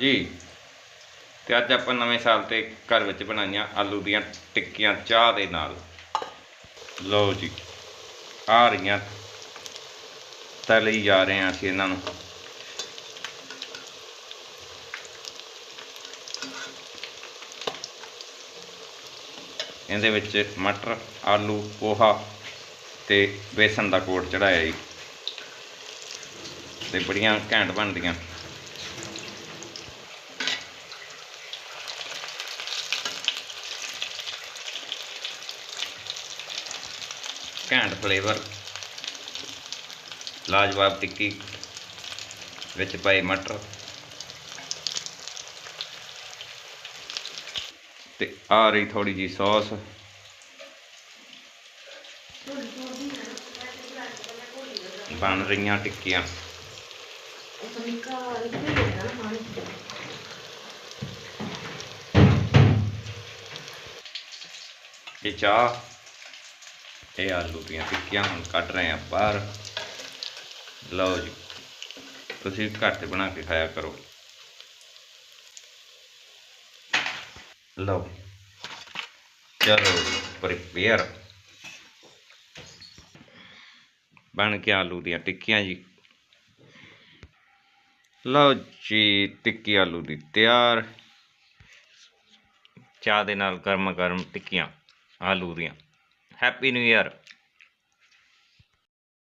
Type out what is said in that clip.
ਜੀ। ਤੇ ਅੱਜ ਆਪਾਂ ਨਵੇਂ ਸਾਲ ਤੇ ਘਰ ਵਿੱਚ ਬਣਾਈਆਂ ਆਲੂ ਦੀਆਂ ਟਿੱਕੀਆਂ ਚਾਹ ਦੇ ਨਾਲ। ਲਓ ਜੀ, ਆ ਰਹੀਆਂ। ਤਲੀ ਜਾ ਰਹੇ ਹਾਂ ਅਸੀਂ ਇਹਨਾਂ ਨੂੰ। ਇਹਦੇ ਵਿੱਚ ਮਟਰ, ਆਲੂ, ਪੋਹਾ ਤੇ ਬੇਸਨ ਦਾ ਕੋਟ ਚੜਾਇਆ ਜੀ। ਤੇ ਬੜੀਆਂ ਘੈਂਟ ਬਣਦੀਆਂ। ਘੈਂਟ ਫਲੇਵਰ ਲਾਜਵਾਬ ਟਿੱਕੀ ਵਿੱਚ ਪਏ ਮਟਰ। ਤੇ ਆ ਰਹੀ ਥੋੜੀ ਜੀ ਸੌਸ ਬਣ ਰਹੀਆਂ ਟਿੱਕੀਆਂ। ਇਹ ਚਾਹ ਇਹ ਆਲੂ ਦੀਆਂ ਟਿੱਕੀਆਂ ਹੁਣ ਕੱਢ ਰਹੇ ਆ ਬਾਹਰ। ਲਓ ਜੀ, ਤੁਸੀਂ ਵੀ ਘਰ ਤੇ ਬਣਾ ਕੇ ਖਾਇਆ ਕਰੋ। ਲਓ, ਚਲੋ ਪ੍ਰਿਪੇਅਰ ਬਣ ਕੇ ਆਲੂ ਦੀਆਂ ਟਿੱਕੀਆਂ ਜੀ। ਲਓ ਜੀ, ਟਿੱਕੀ ਆਲੂ ਦੀ ਤਿਆਰ। ਚਾਹ ਦੇ ਨਾਲ ਗਰਮ ਗਰਮ ਟਿੱਕੀਆਂ ਆਲੂ ਦੀਆਂ। happy new year.